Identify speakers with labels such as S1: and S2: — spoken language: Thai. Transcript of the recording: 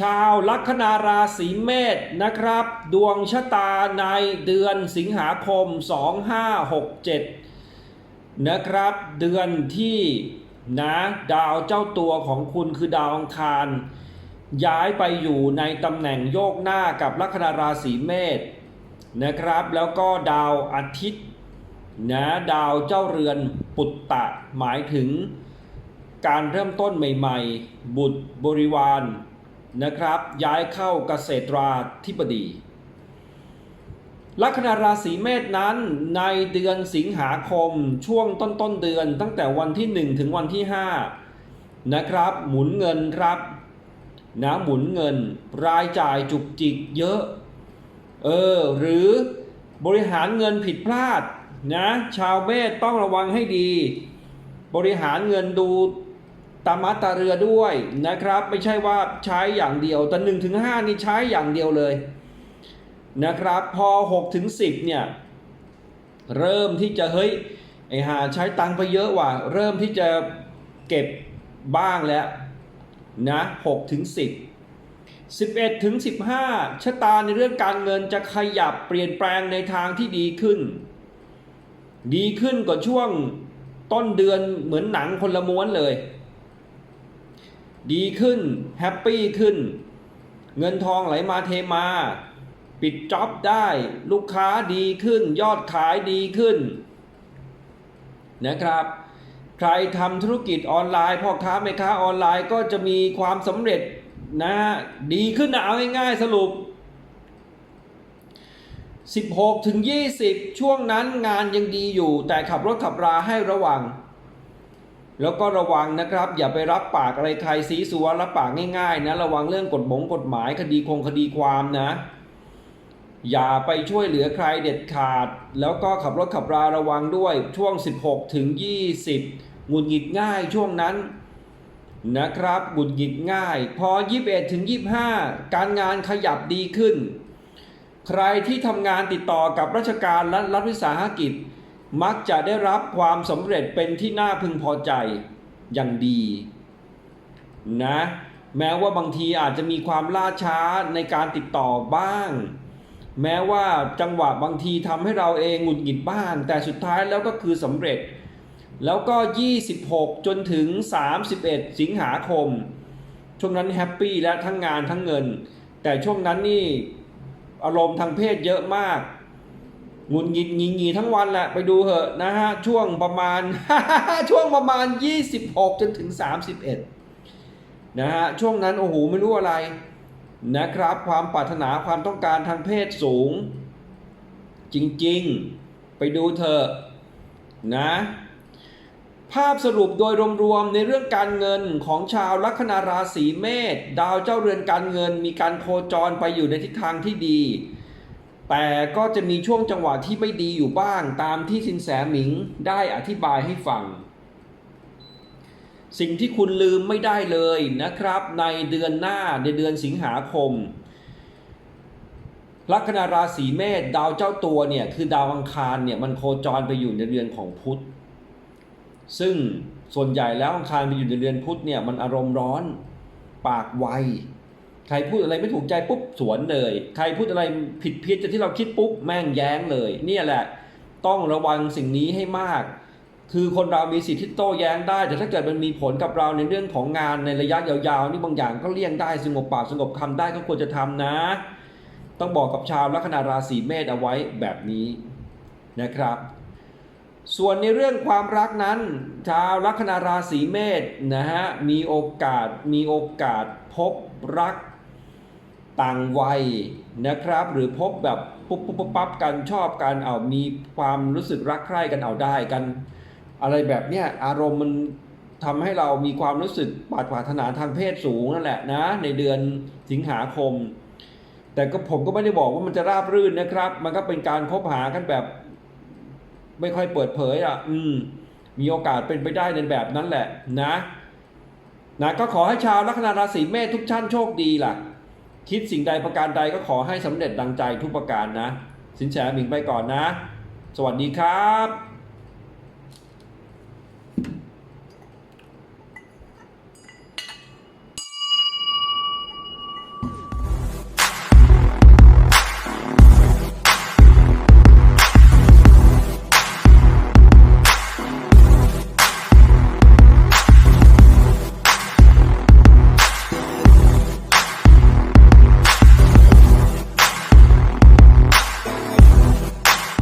S1: ชาวลัคนาราศีเมษนะครับ ดวงชะตาในเดือนสิงหาคม 2567 นะครับ เดือนที่นะดาวเจ้าตัวของคุณคือดาวอังคาร ย้ายไปอยู่ในตำแหน่งโยกหน้ากับลัคนาราศีเมษนะครับ แล้วก็ดาวอาทิตย์นะดาวเจ้าเรือนปุตตะหมายถึงการเริ่มต้นใหม่ ๆ บุตรบริวาร นะครับ ย้ายเข้าเกษตราธิบดี ลัคนาราศีเมษนั้นในเดือนสิงหาคมช่วงต้นต้นเดือนตั้งแต่วันที่ 1 ถึงวันที่ 5 นะครับ หมุนเงินครับนะหมุนเงิน รายจ่ายจุกจิกเยอะ เออ หรือบริหารเงินผิดพลาดนะชาวเมษต้องระวังให้ดี บริหารเงินดู ตามมาตาเรือด้วยนะครับ ไม่ใช่ว่าใช้อย่างเดียวแต่หนึ่งถึงห้านี่ใช้อย่างเดียวเลยนะครับ พอ6ถึง10เนี่ยเริ่มที่จะเฮ้ยไอหาใช้ตังค์ไปเยอะว่ะเริ่มที่จะเก็บบ้างแล้วนะ6ถึง10 11ถึง15ชะตาในเรื่องการเงินจะขยับเปลี่ยนแปลงในทางที่ดีขึ้น ดีขึ้นกว่าช่วงต้นเดือนเหมือนหนังคนละม้วนเลย ดีขึ้น แฮปปี้ขึ้น เงินทองไหลมาเทมา ปิดจ็อบได้ ลูกค้าดีขึ้น ยอดขายดีขึ้น นะครับ ใครทำธุรกิจออนไลน์พ่อค้าแม่ค้าออนไลน์ก็จะมีความสำเร็จนะฮะดีขึ้นนะเอาง่ายๆสรุป 16ถึง20 ช่วงนั้นงานยังดีอยู่ แต่ขับรถขับราให้ระวัง แล้วก็ระวังนะครับ อย่าไปรับปากอะไรใครซีซัวรับปากง่ายๆนะระวังเรื่องกฎหมงกฎหมายคดีคงคดีความนะ อย่าไปช่วยเหลือใครเด็ดขาด แล้วก็ขับรถขับราระวังด้วยช่วง 16 ถึง 20หงุดหงิดง่ายช่วงนั้นนะครับหงุดหงิดง่าย พอ 21 ถึง 25 การงานขยับดีขึ้น ใครที่ทำงานติดต่อกับราชการและรัฐวิสาหกิจ มักจะได้รับความสำเร็จเป็นที่น่าพึงพอใจอย่างดีนะแม้ว่าบางทีอาจจะมีความล่าช้าในการติดต่อบ้าง แม้ว่าจังหวะบางทีทำให้เราเองหงุดหงิดบ้าง แต่สุดท้ายแล้วก็คือสำเร็จ แล้วก็ 26 จนถึง 31 สิงหาคม ช่วงนั้นแฮปปี้และทั้งงานทั้งเงิน แต่ช่วงนั้นนี่อารมณ์ทางเพศเยอะมาก งุดหงิดงีงีทั้งวันแหละไปดูเหอะนะฮะ ช่วงประมาณ ช่วงประมาณ 26 จนถึง 31 นะฮะ ช่วงนั้น โอ้โห ไม่รู้อะไรนะครับ ความปรารถนาความต้องการทางเพศสูง จริงๆ ไปดูเถอะนะ ภาพสรุปโดยรวมๆในเรื่องการเงินของชาวลัคนาราศีเมษดาวเจ้าเรือนการเงินมีการโคจรไปอยู่ในทิศทางที่ดี แต่ก็จะมีช่วงจังหวะที่ไม่ดีอยู่บ้างตามที่สินแสหมิงได้อธิบายให้ฟัง สิ่งที่คุณลืมไม่ได้เลยนะครับ ในเดือนหน้าในเดือนสิงหาคมลัคนาราศีเมษดาวเจ้าตัวเนี่ยคือดาวอังคารเนี่ยมันโคจรไปอยู่ในเรือนของพุธซึ่งส่วนใหญ่แล้วอังคารไปอยู่ในเรือนพุธเนี่ยมันอารมณ์ร้อน ปากไว ใครพูดอะไรไม่ถูกใจปุ๊บสวนเลย ใครพูดอะไรผิดเพี้ยนจากที่เราคิดปุ๊บแม่งแย้งเลย เนี่ยแหละ ต้องระวังสิ่งนี้ให้มาก คือคนเรามีสิทธิ์ที่โต้แย้งได้ แต่ถ้าเกิดมันมีผลกับเราในเรื่องของงานในระยะยาวๆ นี่บางอย่างก็เลี่ยงได้สงบปากสงบคำได้ก็ควรจะทำนะ ต้องบอกกับชาวลัคนาราศีเมษเอาไว้แบบนี้นะครับส่วนในเรื่องความรักนั้น ชาวลัคนาราศีเมษนะฮะมีโอกาสมีโอกาสพบรัก ต่างวัยนะครับ หรือพบแบบปุ๊บปุ๊บปั๊บกันชอบกันเอามีความรู้สึกรักใคร่กันเอาได้กัน อะไรแบบเนี้ยอารมณ์มันทำให้เรามีความรู้สึกปรารถนาทางเพศสูงนั่นแหละนะ ในเดือนสิงหาคม แต่ก็ผมก็ไม่ได้บอกว่ามันจะราบรื่นนะครับ มันก็เป็นการคบหากันแบบ ไม่ค่อยเปิดเผยอะ อืม มีโอกาสเป็นไปได้ในแบบนั้นแหละ นะ นะก็ขอให้ชาวลัคนาราศีเมษทุกท่านโชคดีล่ะ คิดสิ่งใดประการใดก็ขอให้สำเร็จดังใจทุกประการนะ สินแสหมิงไปก่อนนะ สวัสดีครับ